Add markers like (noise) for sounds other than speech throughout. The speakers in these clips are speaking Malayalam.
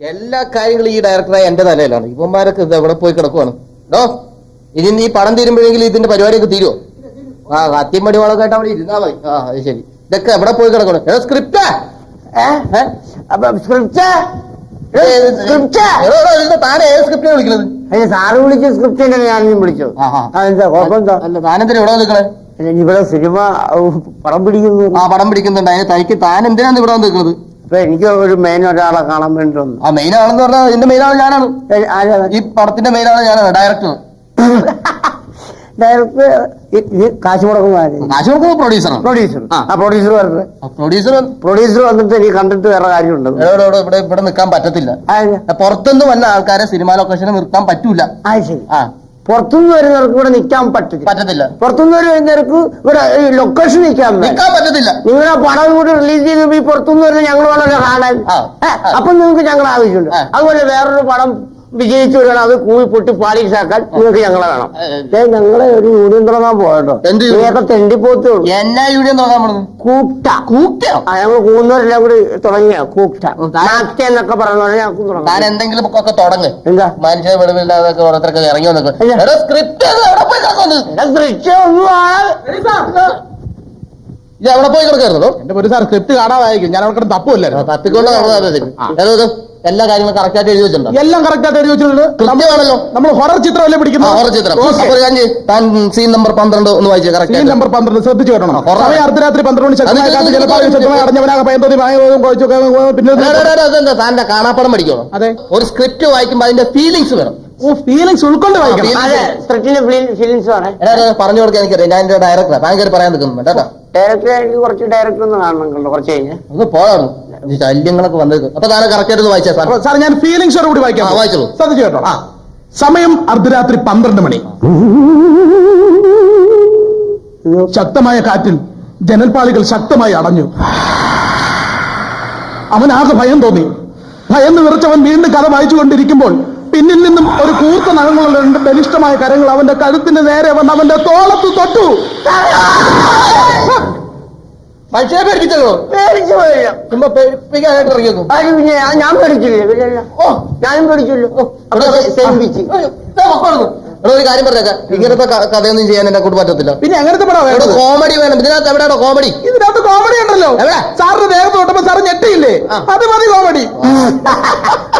എല്ലാ കാര്യങ്ങളും ഈ ഡയറക്ടറായ എന്റെ തലയിലാണ്. ഇവന്മാരൊക്കെ ഇത് എവിടെ പോയി കിടക്കുവാണ്? ഡോ ഇനി നീ പണം തീരുമ്പോഴെങ്കിലും ഇതിന്റെ പരിപാടിയൊക്കെ തീരുവോ? ആ കത്തിയും പടിവാളൊക്കെ ആയിട്ട് അവിടെ ഇരുന്നാ മതി. ആ അത് ശരി. ഇതൊക്കെ എവിടെ പോയി കിടക്കണം ഏതോ സ്ക്രിപ്റ്റാ സ്ക്രിപ്റ്റ് സ്ക്രിപ്റ്റ് താൻ ഏത് സ്ക്രിപ്റ്റാണ് വിളിക്കുന്നത്? അതിന് സാറ് വിളിച്ച സ്ക്രിപ്റ്റ് തന്നെ ഞാനും വിളിച്ചു? ആഹാ. അതെന്താ കുഴപ്പമെന്താ അല്ല താനെന്തിനാ ഇവിടെ നിൽക്കണേ ഇവിടെ സിനിമ പടം പിടിക്കുന്നു. ആ പടം പിടിക്കുന്നുണ്ട്. അതിന് തനിക്ക് താൻ എന്തിനാണ് ഇവിടെ നിൽക്കുന്നത് അപ്പൊ എനിക്ക് ഒരു മെയിൻ ഒരാളെ കാണാൻ വേണ്ടി വന്നു ആ മെയിൻ ആണെന്ന് പറഞ്ഞാൽ ഇതിന്റെ മെയിൻ ആൾ ഞാനാണ്. ഏ, ആരാ? ഈ പടത്തിന്റെ മെയിൻ ആൾ ഞാനാണ് ഡയറക്ടർ ഡയറക്ടർ ഈ- ഈ കാശ് മുടക്കുന്ന കാശ് കൊടുക്കുന്നത് പ്രൊഡ്യൂസറാണ് പ്രൊഡ്യൂസർ ആ. ആ പ്രൊഡ്യൂസർ വരട്ടെ. പ്രൊഡ്യൂസർ പ്രൊഡ്യൂസർ വന്നിട്ട് എനിക്ക് കണ്ടിട്ട് വേറെ കാര്യമുണ്ട്. ഇവിടെ ഇവിടെ നിൽക്കാൻ പറ്റത്തില്ല. പുറത്തുനിന്ന് വന്ന ആൾക്കാരെ സിനിമ ലൊക്കേഷനിൽ നിർത്താൻ പറ്റൂല. ആ ശരി. ആ. പുറത്തുനിന്ന് വരുന്നവർക്ക് ഇവിടെ നിൽക്കാൻ പറ്റില്ല പറ്റത്തില്ല. പുറത്തുനിന്ന് വരുന്നവർക്ക് ഇവിടെ ലൊക്കേഷൻ നിൽക്കാൻ. നിൽക്കാൻ പറ്റത്തില്ല. നിങ്ങളെ പടം കൂടി റിലീസ് ചെയ്ത് പുറത്തുനിന്ന് വരുന്ന ഞങ്ങൾ വളരെ കാണാൻ അപ്പൊ നിങ്ങൾക്ക് ഞങ്ങൾ ആവശ്യമുണ്ട്. അതുപോലെ വേറൊരു പടം വിജയിച്ചു വരണം അത് കൂവി പൊട്ടി പാലിച്ചാക്കാൻ നിങ്ങൾക്ക് ഞങ്ങളെ വേണം ഞങ്ങളെ ഒരു യൂണിയൻ തുടങ്ങാൻ പോകട്ടോ ഇതൊക്കെ തെണ്ടിപ്പോത്തേ ഉള്ളൂ എന്നാ യൂണിയൻ തുടങ്ങാൻ പോണത് ആ ഞങ്ങൾ കൂന്നവരെല്ലാം കൂടി തുടങ്ങിയ കൂട്ട നാക്ട എന്നൊക്കെ പറഞ്ഞു ഞങ്ങൾക്ക് താൻ എന്തെങ്കിലും ഒക്കെ തുടങ്ങ്. എന്താ? മനുഷ്യ ഇറങ്ങി. സ്ക്രിപ്റ്റ് ഒന്നും. ഇത് എവിടെ പോയി കിടക്കായിരുന്നു. എന്റെ ഒരു സാർ സ്ക്രിപ്റ്റ് കാണാതായിരിക്കും. ഞാൻ അവിടെ തപ്പുമല്ലായിരുന്നു തപ്പിക്കൊണ്ട് എല്ലാ കാര്യങ്ങളും കറക്റ്റ് ആയിട്ട് എഴുതി വെച്ചിട്ടുണ്ട്? എല്ലാം കറക്റ്റ് ആയിട്ട് എഴുതി വെച്ചിട്ടുണ്ട്. കൃത്യമാണല്ലോ. നമ്മൾ ഹൊറർ ചിത്രം അല്ലേ പിടിക്കുന്നത് ഹൊറർ ചിത്രം. ഒരു. താൻ സീൻ നമ്പർ പന്ത്രണ്ട് ഒന്ന് വായിച്ചു കറക്റ്റ് സീൻ നമ്പർ പന്ത്രണ്ട് ശ്രദ്ധിച്ചു കേട്ടോ horror. സമയം അർദ്ധരാത്രി പന്ത്രണ്ട് മണി അടഞ്ഞവനാകെ കുഴച്ചൊക്കെ പിന്നെ അതെന്താ? കാണാപ്പടം പഠിക്കണം അതെ. ഒരു സ്ക്രിപ്റ്റ് വായിക്കുമ്പോ അതിന്റെ ഫീലിങ്സ് ഓ ഫീലിങ്സ് ഉൾക്കൊണ്ട് പറഞ്ഞു കൊടുക്കാൻ എനിക്കറിയാം. ഞാൻ എന്റെ ഡയറക്ടറാ താൻ പറയാൻ നിൽക്കുന്നു കേട്ടോ. ഡയറക്ടർ എനിക്ക് കുറച്ച് ഡയറക്ടർ ഒന്ന് കാണണം കുറച്ച് കഴിഞ്ഞ്. ഒന്ന് പോകാറുണ്ട് ഈ ശല്യങ്ങളൊക്കെ വന്നേക്കും അപ്പൊ താനെ കറക്റ്റ് ആയിട്ട് വായിച്ചാ സാർ സാർ ഞാൻ ഫീലിങ്സോട് കൂടി വായിക്കാം. വായിച്ചോളൂ. ശ്രദ്ധിച്ചു കേട്ടോ. ആ. സമയം അർദ്ധരാത്രി പന്ത്രണ്ട് മണി. ശക്തമായ കാറ്റിൽ ജനൽപാളികൾ ശക്തമായി അടഞ്ഞു. അവനാകെ ഭയം തോന്നി. ഭയം നിറച്ചവൻ വീണ്ടും കഥ വായിച്ചുകൊണ്ടിരിക്കുമ്പോൾ പിന്നിൽ നിന്നും ഒരു കൂർത്ത നഖങ്ങളുള്ള രണ്ട് ബലിഷ്ഠമായ കരങ്ങൾ അവന്റെ കഴുത്തിന് നേരെ വന്ന് അവന്റെ തോളത്ത് തൊട്ടു. മനുഷ്യനെ പേടിപ്പിച്ചല്ലോ പേടിച്ചു ചുമ്മാ പേടിപ്പിക്കാനായിട്ട് ഇറങ്ങിയേക്കും പിന്നെ ഞാൻ- പേടിച്ചില്ലേ? ഓ ഞാനും പേടിച്ചല്ലോ? എടാ ഒരു കാര്യം പറഞ്ഞേക്കാം ഇങ്ങനത്തെ കഥയൊന്നും ചെയ്യാൻ എന്നെ കൂട്ട് പറ്റത്തില്ല. പിന്നെ അങ്ങനത്തെ പടം കോമഡി വേണം. ഇതിനകത്ത് എവിടെയാണോ കോമഡി ഇതിനകത്ത് കോമഡി ഉണ്ടല്ലോ. എവിടെ? സാറിന്റെ ദേഹത്ത് തൊട്ടപ്പോ സാറ് ഞെട്ടിയില്ലേ. അത് മതി കോമഡി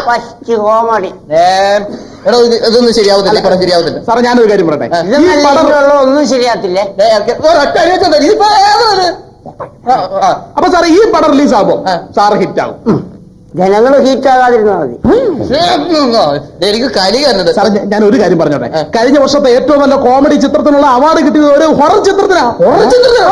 ഫസ്റ്റ് കോമഡി. എടോ ഇത് ഇതൊന്നും ശരിയാവത്തില്ല ഈ പടം ശരിയാവത്തില്ല. സാറേ ഞാനൊരു കാര്യം പറയട്ടെ? ഈ പടം ഒന്നും ശരിയാത്തില്ലേ ഒരൊറ്റ ഇതിപ്പോ ഏതാണ് ഇത്? ആ, ആ. അപ്പൊ സാറേ ഈ പടം റിലീസ് ആകുമ്പോ സാർ സാറ് ഹിറ്റ് ആകും ജനങ്ങൾ ഹീറ്റ് ആകാതിരുന്നാ മതി. എനിക്ക് കലി കരുന്നത് സാറേ ഞാൻ- ഞാൻ ഒരു കാര്യം പറഞ്ഞോട്ടെ ആ. കഴിഞ്ഞ വർഷത്തെ ഏറ്റവും നല്ല കോമഡി ചിത്രത്തിനുള്ള അവാർഡ് കിട്ടിയത് ഒരു ഹൊറർ ചിത്രത്തിനാ ഹൊറർ ചിത്രത്തിനാ?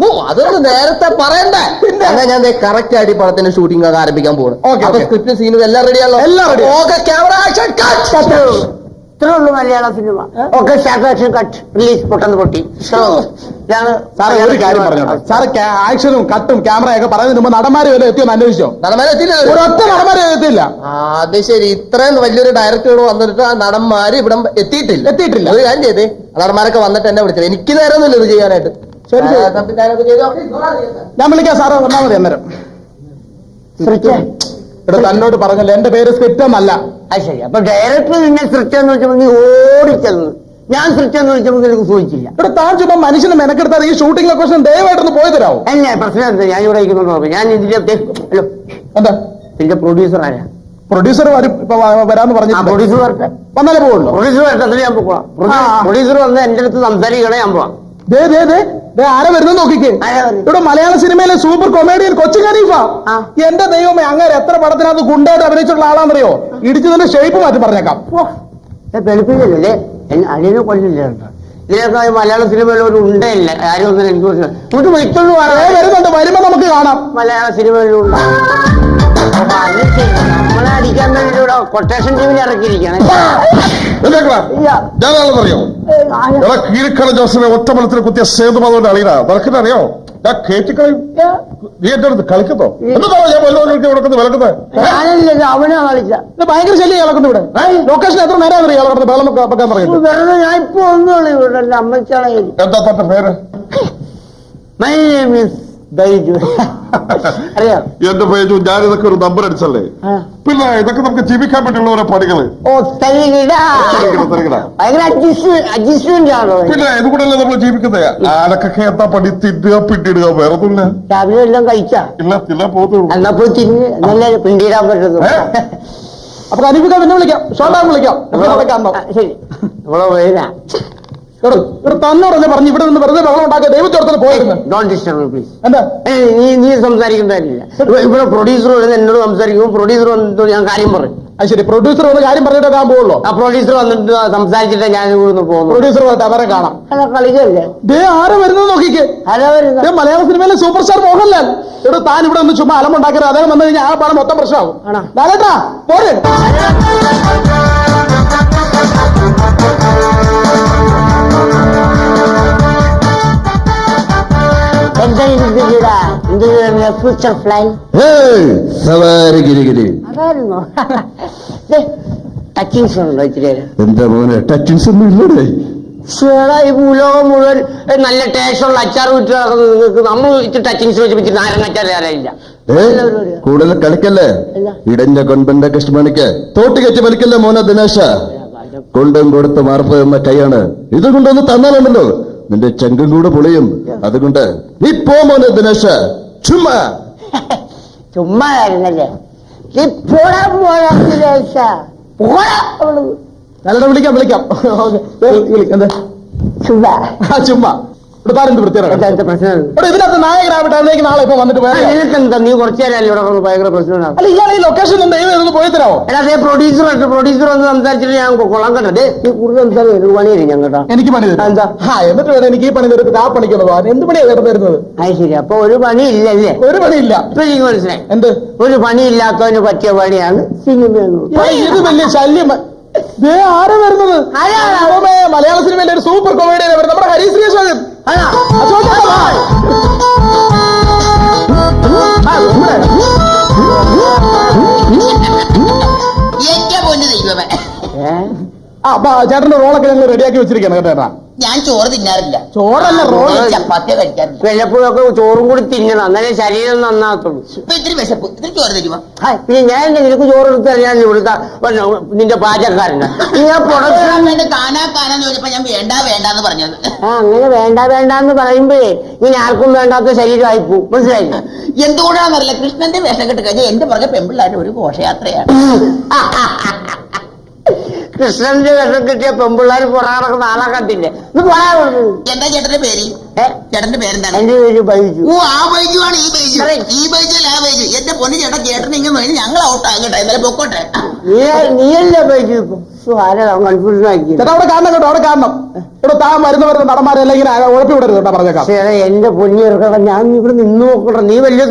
ഓ അതൊന്ന് നേരത്തെ പറയണ്ടേ പിന്നെ? എന്നാ ഞാൻ കറക്റ്റ് ആയിട്ട് ഈ പടത്തിന്റെ ഷൂട്ടിംഗ് ഒക്കെ ആരംഭിക്കാൻ പോകുന്നു Okay, okay. സ്ക്രിപ്റ്റ് സീനും എല്ലാം റെഡിയാണല്ലോ എല്ലാം ready. Okay camera action cut ഇത്രേ ഉള്ളൂ മലയാള സിനിമ ഒക്കെ സ്റ്റാർട്ട് കട്ട് റിലീസ് പൊട്ടെന്ന് പൊട്ടി. സാറേ ഒരു കാര്യം പറഞ്ഞോട്ടെ? സാറ് ആക്ഷനും കട്ടും ക്യാമറയൊക്കെ പറയുന്നതിന് മുമ്പ് നടന്മാരെ വരെ എത്തിയെന്ന് അന്വേഷിച്ചോ? നടന്മാരെ? ഒരൊറ്റ നടന്മാരെ എത്തിയില്ല. ആ, അത് ശരി. ഇത്രയും വലിയൊരു ഡയറക്ടർ വന്നിട്ട് ആ നടന്മാര് ഇവിടെ എത്തിയിട്ടില്ല. എത്തിയിട്ടില്ല. അത് ഞാൻ ചെയ്തേ. നടന്മാരൊക്കെ വന്നിട്ട് എന്നെ വിളിച്ചത്. എനിക്ക് നേരമൊന്നുമില്ല ഇത് ചെയ്യാനായിട്ട്. ശരി, ഞാൻ വിളിക്കാം സാറേ വന്നാൽ മതി അന്നേരം. ഇവിടെ തന്നോട് പറഞ്ഞല്ലോ എന്റെ പേര് സ്ക്രിപ്റ്റ് എന്നല്ല അത് ശരി. അപ്പൊ ഡയറക്ടർ നിന്നെ സൃഷ്ട എന്ന് വെച്ചപ്പോ നീ ഓടിച്ചെന്ന്. ഞാൻ സൃഷ്ട എന്ന് വെച്ചപ്പോ നിനക്ക് സൂചിച്ചില്ല. ഇവിടെ താൻ ചുമ്മാ മനുഷ്യനെ മെനക്കെടുത്താൽ ഈ ഷൂട്ടിംഗ് ലൊക്കേഷൻ ദയവായിട്ടൊന്ന് പോയി തരാമോ എന്നെ പ്രശ്നം എന്താ? ഞാൻ ഇവിടെ ഇരിക്കുന്നുണ്ടോ ഞാൻ ഇതിന്റെ ഹലോ. എന്താ? ഇതിന്റെ പ്രൊഡ്യൂസർ ആരാ? പ്രൊഡ്യൂസർ വരും ഇപ്പൊ വ- വരാന്ന് ആ പ്രൊഡ്യൂസർ വരട്ടെ. വന്നാലേ പോകുള്ളൂ പ്രൊഡ്യൂസർ വരട്ടെ ഞാൻ പോകാം പ്രൊഡ്യൂസർ വന്ന് എന്റെ അടുത്ത് സംസാരിക്കണേ ഞാൻ പോവാം. ദേ ദേ ദേ. ആരെ വരുന്നത് നോക്കിക്കേ? ഇവിടെ മലയാള സിനിമയിലെ സൂപ്പർ കൊമേഡിയൻ കൊച്ചു ഖലീഫ. ആ. എന്റെ ദൈവമേ അങ്ങനെ എത്ര പടത്തിനകത്ത് ഗുണ്ടായിട്ട് അഭിനയിച്ചിട്ടുള്ള ആളാണെന്നറിയോ? ഇടിച്ചു തന്നെ ഷേപ്പ് മാറ്റി പറഞ്ഞേക്കാം. കൊല്ലില്ല? ഇതിനൊക്കെ മലയാള സിനിമയിൽ ഒരു ഉണ്ടയില്ല. ആരും ഒന്നും എനിക്ക് വരുന്നുണ്ട്. വരുമ്പോ നമുക്ക് കാണാം. മലയാള സിനിമയിലുണ്ട് അപ്പൊ അത് ശരി. നമ്മളെ അടിക്കാൻ വേണ്ടി കൊട്ടേഷൻ ടീമിൽ ഇറക്കിയിരിക്കണേ ഏ, ആരാ? എടാ കീഴ്ക്കട ജോസിനെ ഒറ്റ മലത്തിൽ കുത്തിയ സേതുമാധവന്റെ അളിയനാ നിനക്കിട്ട് അറിയോ ഞാൻ കേട്ടിക്കളയും ഏ, നീ എന്റെ അടുത്ത് കളിക്കുന്നോ എന്താ ഞാൻ വിലക്കുന്നത് ഞാനല്ല ഇത് അവനാ കളിച്ച ഭയങ്കര ശല്യം ഇവിടെ ലൊക്കേഷൻ എത്ര നേരം അറിയാം ഇയാളെ കിടന്ന് വെള്ളം വെക്കാൻ പറയുന്നത് വെറുതെ ഞാൻ ഇപ്പൊ ഒന്നുള്ളൂ ഇവിടെ എന്റെ അമ്മച്ചാണ് എന്താ തന്റെ പേര് മൈ ബൈജു (laughs) അറിയാം. എന്റെ പേജു ഞാൻ ഇതൊക്കെ ഒരു നമ്പർ അടിച്ചല്ലേ. പിന്നെ ഇതൊക്കെ നമുക്ക് ജീവിക്കാൻ വേണ്ടിയുള്ള ഓരോ പണികൾ. ഓ പിന്നെ ഇത് കൂടെ അല്ലേ നമ്മൾ ജീവിക്കുന്നത് ആരൊക്കെ എന്താ പണി തിന്നുക പിന്നിടുക വേറെ ഒന്നുമില്ല രാവിലെ എല്ലാം കഴിച്ചാ? ഇല്ല തിന്നാ പോകുന്നുള്ളൂ എന്നാ പോയി തിരിഞ്ഞ് നല്ല പിണ്ടിയിടാൻ പറ്റുന്നു? അപ്പൊ അനീഫിക്ക പിന്നെ വിളിക്കാം. ഷോട്ടാൻ വിളിക്കാം. ശരി. നമ്മളെ വേദന തന്നോടല്ലേ പറഞ്ഞു ഇവിടെ നിന്ന് വെറുതെ ബഹളം ഉണ്ടാക്കുക ദൈവത്തോടത്തിൽ പോയിരുന്നു. എന്താ? നീ നീ സംസാരിക്കേണ്ടതില്ല ഇവിടെ പ്രൊഡ്യൂസർ എന്നോട് സംസാരിക്കുമ്പോൾ പ്രൊഡ്യൂസർ വന്നിട്ട് ഞാൻ കാര്യം പറയും. അത് ശരി. പ്രൊഡ്യൂസർ വന്ന് കാര്യം പറഞ്ഞിട്ട് ഞാൻ പോകുള്ളൂ ആ പ്രൊഡ്യൂസർ വന്നിട്ട് സംസാരിച്ചിട്ട് ഞാൻ ഇവിടുന്ന് പോകുന്നു. പ്രൊഡ്യൂസർ വന്നിട്ട് അവരെ കാണാം. കളിക്കല്ലേ? ദേ ആരെ വരുന്നത് നോക്കിക്കേ. ആരാ വരുന്നത്? മലയാള സിനിമയിലെ സൂപ്പർ സ്റ്റാർ മോഹൻലാൽ. ഇവിടെ താൻ ഇവിടെ ഒന്ന് ചുമ്മാ അലമുണ്ടാക്കരുത് അദ്ദേഹം വന്നു കഴിഞ്ഞാൽ ആ പണം മൊത്തം പ്രശ്നമാകും. അതായിരുന്നോ. ടച്ചിങ്സ് ഉണ്ടോ ഇച്ചിരി എന്താ മോനെ ടച്ചിങ്സ് ഒന്നും ഈ ഭൂലോകം മുഴുവൻ നല്ല ടേസ്റ്റുള്ള അച്ചാർ വിറ്റ് നിങ്ങൾക്ക് നമ്മൾ ഇച്ചിരി ടച്ചിങ്സ് വെച്ച് വെച്ച് നാരങ്ങ അച്ചാർ തരാനില്ല കൂടുതൽ കളിക്കല്ലേ. ഇടഞ്ഞ കൊൻപന്റെ കൃഷ്ണമണിക്ക് തോട്ടി കെട്ടി വലിക്കല്ലേ മോനെ ദിനേശ? കൊണ്ടും കൊടുത്ത് മാർപ്പ് എന്ന കൈയാണ്. ഇത് കൊണ്ടൊന്ന് തന്നാലുണ്ടല്ലോ. നിന്റെ ചെങ്കും കൂടെ പൊളിയും. അതുകൊണ്ട് നീ പോമോ മോനെ ദിനേശ. ചുമ്മാ. (laughs) ചുമ്മാ ആയിരുന്നല്ലേ ഈ പോടാ പോടാ സുരേഷ. പോടാ അവൾ. വിളിക്കാം വിളിക്കാം. (laughs) ചുമ്മാ. ചുമ്മാ. വൃത്തിയാണ് ഇവിടെ ഇതിനകത്ത് നാളെ ഇപ്പൊ വന്നിട്ട് ആ, വേറെ നിനക്കെന്താ? നീ കുറച്ചു ഇവിടെ കിടന്ന് ഭയങ്കര പ്രശ്നമാണ് അല്ല ഇയാൾ ഈ ലൊക്കേഷൻ ഒന്ന് ദൈവം ഇതൊന്ന് പോയി തരാമോ പ്രൊഡ്യൂസർ പ്രൊഡ്യൂസർ ഒന്ന് സംസാരിച്ചിട്ട് ഞാൻ കൊള്ളാൻ നീ കൂടുതൽ സംസാരം ഒരു പണി തരും ഞാൻ കേട്ടോ. എനിക്ക് പണി തരും. എന്താ? ആ എന്നിട്ട് വേണം എനിക്ക് ഈ പണി തരുന്നത് ആ പണിക്കൊന്ന് പോകാൻ എന്ത് പണിയാ ചേട്ടൻ തരുന്നത്? അത് ശരി. അപ്പൊ ഒരു പണി ഇല്ലല്ലേ ഒരു പണിയില്ല. ഇപ്പൊ എനിക്ക് മനസ്സിലായി. എന്ത്? ഒരു പണിയില്ലാത്തവന് പറ്റിയ പണിയാണ് സിനിമ എന്ന് ആ, ഇത് വലിയ ശല്യം. ആരാ വരുന്നത്? മലയാള സിനിമയിലെ ഒരു സൂപ്പർ കോമഡിയാണ് വരുന്നത് നമ്മുടെ ഹരിശ്രീ അശോകൻ അതാ. അശോകൻ വാ. ആ, ഇവിടെ. എന്റെ പൊന്ന് ദൈവമേ ഏ? ആ അപ്പൊ ചേട്ടന്റെ റോളൊക്കെ ഞങ്ങൾ റെഡിയാക്കി വെച്ചിരിക്കണം കേട്ടോ ചേട്ടാ ഞാൻ ചോറ് തിന്നാറില്ല. ചോറല്ല റോൾ. ചപ്പാത്തി കഴിക്കാറില്ല വിശപ്പൊക്കെ ചോറും കൂടി തിന്നണം. അങ്ങനെ ശരീരം നന്നാകത്തുള്ളൂ. ഇപ്പൊ ഇത്തിരി വിശപ്പ്. ഇത്തിരി ചോറ് തരുമോ? ഹായ്, പിന്നെ ഞാൻ എന്താ നിനക്ക് ചോറ് എടുത്ത് ഞാൻ ഇവിടുത്തെ നിന്റെ പാചകക്കാരനാ? നീ ആ പ്രൊഡക്ഷൻ വേണ്ട കാനാ കാനാന്ന് ചോദിച്ചപ്പോ ഞാൻ വേണ്ട വേണ്ടാന്ന് പറഞ്ഞത്. ആ അങ്ങനെ വേണ്ട വേണ്ട എന്ന് പറയുമ്പോഴേ ഇങ്ങനെ ആർക്കും വേണ്ടാത്ത ശരീരമായി പോകും മനസ്സിലായില്ല? (laughs) എന്തുകൊണ്ടാണെന്നറിയില്ല കൃഷ്ണന്റെ വേഷം കെട്ട് കഴിഞ്ഞാൽ എന്റെ പുറകെ പെമ്പിള്ളാരുടെ ഒരു ഘോഷയാത്രയാണ്. കൃഷ്ണന്റെ വിഷം കിട്ടിയ പെമ്പിള്ളാർ പുറകെ നാലാ കണ്ടില്ലേ ഇത് പോരാ എന്താ ചേട്ടന്റെ പേര്? ചേട്ടന്റെ പേരെന്താണ്? എന്റെ പേര് ബൈജു. ഓ ആ ബൈജു ആണ് ഈ ബൈജു. ഈ ബൈജു അല്ല ആ ബൈജു. എന്റെ പൊന്നു ചേട്ടൻ ചേട്ടൻ ഇങ്ങനെ ഞങ്ങൾ ഔട്ടാകട്ടെ ഇന്നലെ പൊക്കോട്ടെ. നീ നീയല്ലേ ബൈജു ഇപ്പൊ? ചേട്ടാ അവിടെ കാണണം കേട്ടോ അവിടെ കാണണം. ഇവിടെ താൻ വരുന്ന വരുന്ന നടന്മാരെല്ലാം ഇങ്ങനെ ഉഴപ്പി വിടരുത് കേട്ടോ പറഞ്ഞേക്കാം. ചേട്ടാ എന്റെ പൊന്നിയൊക്കെ ഞാൻ ഇവിടെ നിന്ന് നോക്കട്ടെ നീ വലിയ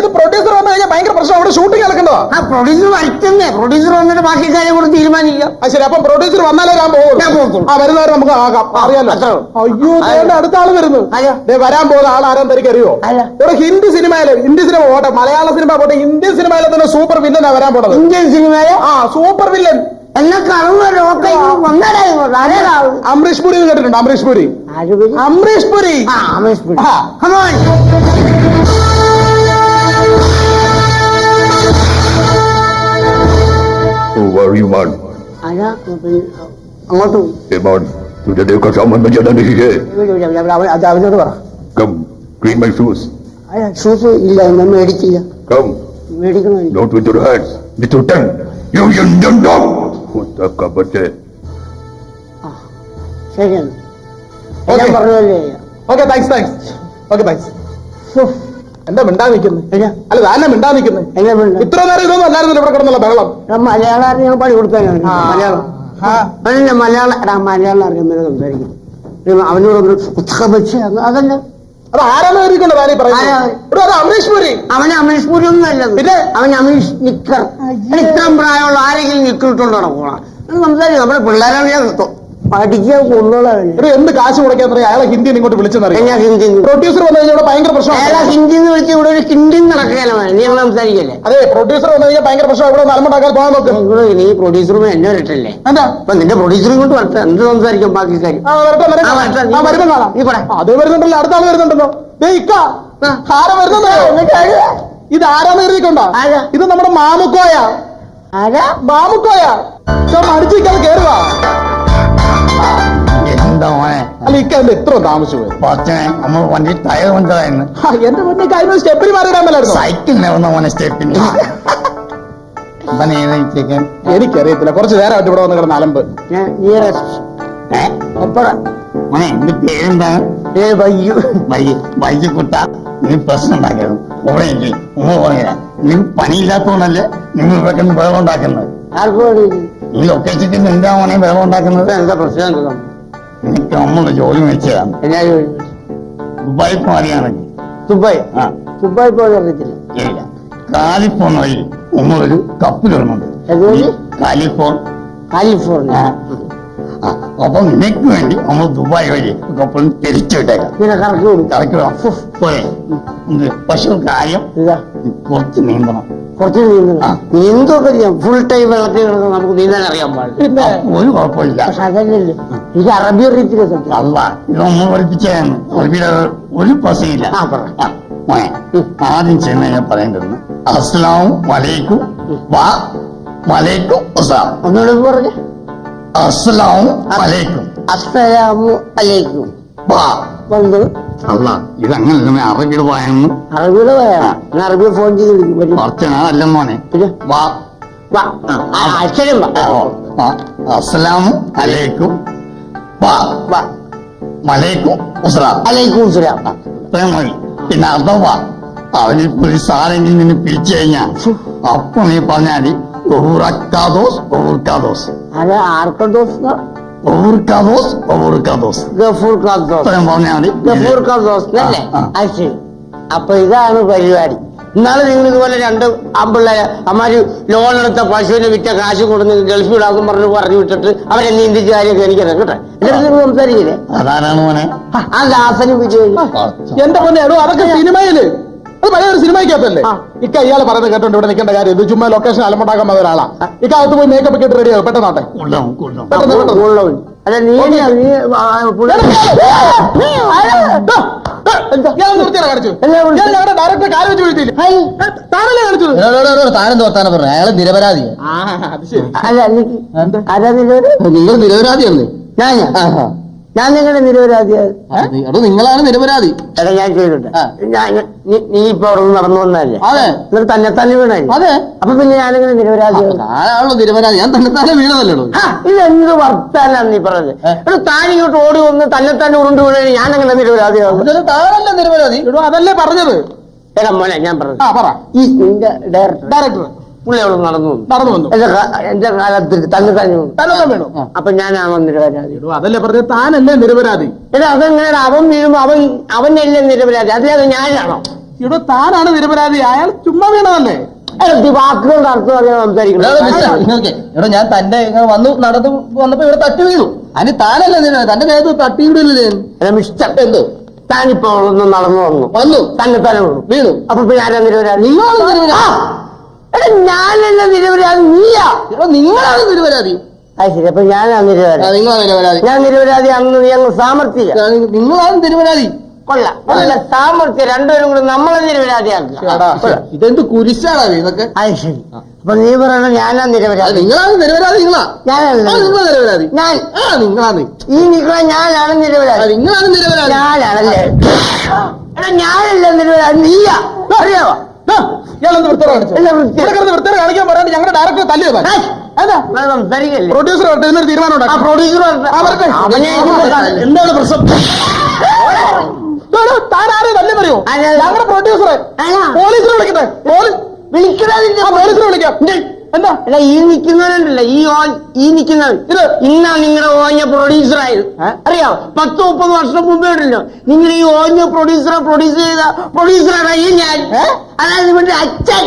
ഇത് പ്രൊഡ്യൂസർ വന്നു കഴിഞ്ഞാൽ ഭയങ്കര പ്രശ്നം അവിടെ ഷൂട്ടിംഗ് നടക്കേണ്ടതാ ആ പ്രൊഡ്യൂസർ വരട്ടെന്നേ പ്രൊഡ്യൂസർ വന്നിട്ട് ബാക്കി കാര്യം കൂടെ തീരുമാനിക്കാം. ആ ശരി അപ്പം പ്രൊഡ്യൂസർ വന്നാലേ ഞാൻ പോകും ആ വരുന്നവരെ നമുക്ക് ആകാം. അറിയാലോ? അയ്യോ അടുത്ത ആൾ വരുന്നു വരാൻ പോകുന്ന ആൾ ആരാൻ തനിക്ക് അറിയോ? ഇവിടെ ഹിന്ദി സിനിമയിലെ ഹിന്ദി സിനിമ പോട്ടെ മലയാള സിനിമ പോട്ടെ ഇന്ത്യൻ സിനിമയിലെ തന്നെ സൂപ്പർ വില്ലനാ വരാൻ പോണത്. ഇന്ത്യൻ സിനിമയിലെ? ആ സൂപ്പർ വില്ലൻ അമരീഷ് പുരി കേട്ടിട്ടുണ്ട്? അമരീഷ് പുരി. അമരീഷ് പുരി. അമരീഷ് പുരി. വഴിമാണ് അങ്ങോട്ട്. തുരുടെയൊക്കെ സംബന്ധം ചേട്ടാ അവനോട് പറ. Come clean my shoes shoes ഇല്ല മേടിക്കില്ല come മേടിക്കണോ? Not with your hands with your tongue you you don't മുത്തക്ക പറ്റേ ഓക്കെ എന്താ അല്ല ഇത്ര നേരം മലയാളം അറിയാൻ പണി മലയാളം. അറിയാൻ സംസാരിക്കും. അവനോട് അതല്ല അത് ആരാണ് കരുതിക്കൊണ്ട് താനീ പറയുന്നത്? അത് അമരീഷ് പുരി. അവന് അമേഷ് പുരി ഒന്നും അല്ലത് പിന്നെ? അവൻ അമേഷ് നിക്കർ. അവൻ ഇത്രയും പ്രായമുള്ള ആരെങ്കിലും നിക്കിട്ടുണ്ടോ നടക്കണം സംസാരിക്കും. നമ്മുടെ പിള്ളേരാണ് ഞാൻ പഠിക്കാൻ ഇവിടെ എന്ത് കാശ് മുടക്കാൻ പറയാം അയാളെ ഹിന്ദി ഇങ്ങോട്ട് വിളിച്ചെന്നറിയാം ഞാൻ ഹിന്ദി പ്രൊഡ്യൂസർ വന്നു കഴിഞ്ഞാൽ ഇവിടെ ഭയങ്കര അയാളെ പ്രശ്നമാണ് ഹിന്ദി എന്ന് വിളിച്ച് ഇവിടെ ഒരു ഹിന്ദി നടക്കാനാണ് നീ ഞങ്ങൾ സംസാരിക്കല്ലേ? അതെ പ്രൊഡ്യൂസർ വന്നു കഴിഞ്ഞാൽ ഭയങ്കര പ്രശ്നം ഇവിടെ നലമുണ്ടാക്കാൻ പോകാൻ നോക്ക്. ഇവിടെ നീ പ്രൊഡ്യൂസറും എന്നെ വരട്ടല്ലേ? എന്താ? അപ്പൊ നിന്റെ പ്രൊഡ്യൂസറും കൊണ്ട് വരട്ടെ. എന്ത് സംസാരിക്കും ബാക്കി കാര്യം വരുമ്പോ കാണാം നീ പോടെ. അത് വരുന്നുണ്ടല്ലോ. അടുത്ത ആൾ വരുന്നുണ്ടല്ലോ ഇക്ക. ആരാ വരുന്നത്? ഇത് ആരാന്ന് എഴുതിക്കൊണ്ടാ ആരാ? ഇത് നമ്മുടെ മാമുക്കോയ. മാമുക്കോയാ. മടിച്ചിക്കാതെ കേറുക എന്താ മോനെ? അല്ല ഇക്ക എന്താ ഇത്ര താമസിച്ചു പോയത് പച്ചനെ നമ്മൾ വണ്ടി ടയർ കൊണ്ടതായിരുന്നു എന്റെ മുന്നേ കഴിഞ്ഞ സ്റ്റെപ്പിന് മാറിയിടാൻ മേലായിരുന്നു? സൈക്കിളിനെ വന്ന മോനെ എനിക്കറിയത്തില്ല. കുറച്ച് നേരമായിട്ട് ഇവിടെ വന്ന് കിടന്ന അലമ്പ്. മോനെ എന്റെ പേരെന്താണ് ഏ വയ്യു. വൈകി വൈകി കുട്ട. നീ പ്രശ്നം ഉണ്ടാക്കരുത്. ഇവിടെ ഉമ്മ പറയാ നീ പണിയില്ലാത്തതുകൊണ്ടല്ലേ നിങ്ങൾ ഇവിടെ വെള്ളം ഉണ്ടാക്കുന്നത്? ആർക്കും ഈ ലൊക്കേഷനിൽ എന്താ മോനെ വേറെ ഉണ്ടാക്കുന്നത്? എന്താ പ്രശ്നം എനിക്ക് അമ്മയുടെ ജോലി വെച്ചതാണ് എന്നാ ജോലി? ദുബായ് മാറിയാണെങ്കിൽ ദുബായ്? ആ. ദുബായ് പോയി അറിയത്തില്ല. ഇല്ല. കാലിഫോൺ വഴി ഉമ്മ ഒരു കപ്പിലിടുന്നുണ്ട് ഏത് കാലിഫോർണിയ. അപ്പൊ നിനക്ക് വേണ്ടി നമ്മൾ ദുബായ് വഴി കപ്പൽ തിരിച്ചു വിട്ടേക്കാം. പിന്നെ കറക്കി കറക്കുക പോരെ. ഇത് പക്ഷെ ഒരു കാര്യം കുറച്ച് നീന്തണം. കുറച്ച് നീന്തണം. നീന്തൊക്കെ ചെയ്യാം. ഫുൾ ടൈം വെള്ളത്തിൽ കിടന്ന് നമുക്ക് നീന്താൻ അറിയാൻ പാടില്ല. ഒരു കുഴപ്പമില്ല. പക്ഷെ അതല്ലല്ലോ? ഇത് അറബി അറിയത്തില്ല സത്യം. അല്ല പഠിപ്പിച്ചതാണ്. അറബിയുടെ ഒരു മോനെ ആദ്യം ചെന്ന് ഞാൻ പറയേണ്ടത് അസ്ലാം വലൈക്കും വാ വലൈക്കും അസ്ലാം ഒന്നുകൂടെ പറഞ്ഞു. അസ്ലാം വലൈക്കും അസ്സലാമു അലൈക്കും. വാ. വന്നു. അല്ല ഇതങ്ങനെ തന്നെ അറബിയുടെ വായെന്ന് അറബിയുടെ ഞാൻ അറബിയെ ഫോൺ ചെയ്ത് വിളിക്കും മോനെ? പിന്നെ? വാ. വാ. വാ അസ്സലാമു അലൈക്കും. വാ. വാ. മലൈക്കും അലൈക്കും പിന്നെ അഥവാ അവനിപ്പോ ഒരു സാറെങ്കിൽ നിന്ന് പിരിച്ചു കഴിഞ്ഞാ അപ്പൊ നീ ആർക്കദോസ് പറഞ്ഞാൽ മതി ആ. അത് ശരി അപ്പൊ ഇതാണ് പരിപാടി. ഇന്നാളെ നിങ്ങൾ ഇതുപോലെ രണ്ട് ആമ്പിള്ളേരെ അമ്മാര് ലോൺ എടുത്ത പശുവിനെ വിറ്റ കാശ് കൊടുന്ന് ഗൾഫിൽ വിടാക്കും പറഞ്ഞു പറഞ്ഞു വിട്ടിട്ട് അവരെ നീന്തിച്ച കാര്യമൊക്കെ എനിക്കറിയാം കേട്ടെ? എന്നിട്ട് നിങ്ങൾ സംസാരിക്കില്ലേ? അതാരാണ് മോനെ? ആ, ദാസനും വിജയ് എന്റെ എടോ അതൊക്കെ സിനിമയിൽ. അത് പഴയ ഒരു സിനിമയ്ക്കകത്തല്ലേ ഇക്ക ഇയാൾ പറയുന്നത് കേട്ടോണ്ട് ഇവിടെ നിൽക്കേണ്ട കാര്യം. ഇത് ചുമ്മാ ലൊക്കേഷൻ അലമുണ്ടാക്കാൻ വന്ന ഒരാളാ. ഇക്കകത്ത് പോയി മേക്കപ്പ് ഇട്ട് റെഡിയാവും പെട്ടെന്നാട്ടെ അല്ല നീ പറഞ്ഞു? അയാൾ നിരപരാധി. ആ അത് ശരി. അല്ല എനിക്ക് ആരാ നിരവധി നിങ്ങൾ നിരപരാധിയാണ് ഞാനാ? ഞാൻ നിങ്ങളുടെ നിരപരാധിയാണ്. അതോ നിങ്ങളാണ് നിരപരാധി. എടാ ഞാൻ ചെയ്തിട്ട് ഞാൻ നീ- നീ ഇപ്പൊ അവിടെ നിന്ന് നടന്നു വന്നതല്ലേ? അതെ. എന്നിട്ട് തന്നെ തന്നെ വീണായി അതെ. അപ്പൊ പിന്നെ ഞാനിങ്ങനെ നിരപരാധിയാണ്? ഞാനാണല്ലോ നിരപരാധി. ഞാൻ തന്നെ തന്നെ വീണതല്ലോ ആ, ഇതെന്ത് വർത്താനാണ് നീ പറഞ്ഞത്? എടാ താൻ ഇങ്ങോട്ട് ഓടി വന്ന് തന്നെ തന്നെ ഉരുണ്ട് വീണേ ഞാൻ അങ്ങനെ നിരപരാധിയാണ് താനല്ല നിരപരാധി? എടോ അതല്ലേ പറഞ്ഞത്? എടാ മോനെ ഞാൻ പറഞ്ഞു ആ പറ. ഈ നിന്റെ ഡയറക്ടർ ഡയറക്ടർ പുള്ളി അവിടെ നടന്നു. വന്നു നടന്നു വന്നു. എന്റെ കാ- എന്റെ കാലത്തിൽ തന്നെ തന്നെ വന്നു തന്നെ വീണു? അപ്പൊ ഞാനാണോ നിരപരാധി എടോ അതല്ലേ പറഞ്ഞത്? താനല്ലേ നിരപരാധി? എടാ അതെങ്ങനെ അവൻ വീഴുമ്പോ അവൻ അവനല്ലേ നിരപരാധി? അതിലത് ഞാനാണോ? ഇവിടെ താനാണ് നിരപരാധി. അയാൾ ചുമ്മാ വീണതല്ലേ? എടാ അർത്ഥം അറിയാൻ സംസാരിക്കണം എടോ ഞാൻ തന്റെ ഇങ്ങനെ വന്നു നടന്നു വന്നപ്പോ ഇവിടെ തട്ടി വീണു. അതിന് താനല്ലേ നിന്നെ തന്റെ ദേഹത്ത് തട്ടി വീടില്ലേ? എടാ മിസ്റ്റർ. എന്തോ? താനിപ്പോ ഒന്ന് നടന്നു വന്നു. വന്നു. തന്നെ തന്നെ വീണു വീണു. അപ്പൊ പിന്നെ ആരാ നിരപരാധി? നിങ്ങളാണ് നിരപരാധി. ആ! എടാ ഞാനല്ല നിരപരാധി നീയാ. എടോ നിങ്ങളാണ് നിരപരാധി. അത് ശരി അപ്പൊ ഞാനാ ആ, നിരപരാധി നിങ്ങളാണ് നിരപരാധി. ഞാൻ നിരപരാധി അന്ന് നീ അങ്ങ് സാമർത്ഥ്യ ആ, നിങ്ങളാണ് നിരപരാധി. കൊള്ളാം. നല്ല സാമർത്ഥ്യ രണ്ടുപേരും കൂടെ നമ്മളെ നിരപരാധിയാക്കുക. എടാ, ഇതെന്ത് കുരിശാണ് ഇതൊക്കെ? അത് ശരി. അപ്പൊ നീ പറയണ ഞാനാ അത് നിരപരാധി നിങ്ങളാണ് നിരപരാധി നിങ്ങളാ. ഞാനല്ല ആ, നിങ്ങളാ നിരപരാധി. ഞാൻ. ആ നിങ്ങളാണ് ഈ നിൽക്കുന്ന ഞാനാണ് ആ, നിരപരാധി നിങ്ങളാണ് നിരപരാധി. ഞാനാണല്ലേ? എടാ ഞാനല്ല നിരപരാധി. നീയാ. അറിയാവോ? ഇയാളെന്ത് വൃത്തിയാണ് കാണിച്ചത് എല്ലാം വൃത്തി. ഇവിടെ കിടന്ന് വൃത്തിയാണ് കാണിക്കാൻ പറയാണ്ട് ഞങ്ങളുടെ ഡയറക്ടർ തല്ലിയതാ പ്രൊഡ്യൂസർ ഇതിനൊരു തീരുമാനം ഉണ്ടാക്കാം. പ്രൊഡ്യൂസർ എന്താണ് പ്രശ്നം? താൻ ആരെയും തല്ലി പറയോ? ഞങ്ങളുടെ പ്രൊഡ്യൂസറെ ആരാ? പോലീസിനെ വിളിക്കട്ടെ. പോലീസിനെ വിളിക്കാം. എന്താ? അല്ല ഈ നിൽക്കുന്നവനുണ്ടല്ല ഈ ഓൻ ഈ നിൽക്കുന്നവൻ ഇത്? ഇന്നാ നിങ്ങളുടെ ഓഞ്ഞ പ്രൊഡ്യൂസർ ആയത്. അറിയാം പത്ത് മുപ്പത് വർഷം മുമ്പേ ഉണ്ടല്ലോ. നിങ്ങൾ ഈ ഓഞ്ഞ പ്രൊഡ്യൂസറെ പ്രൊഡ്യൂസ് ചെയ്ത പ്രൊഡ്യൂസറാണ് ഈ ഞാൻ? അതായത് ഇവന്റെ അച്ഛൻ?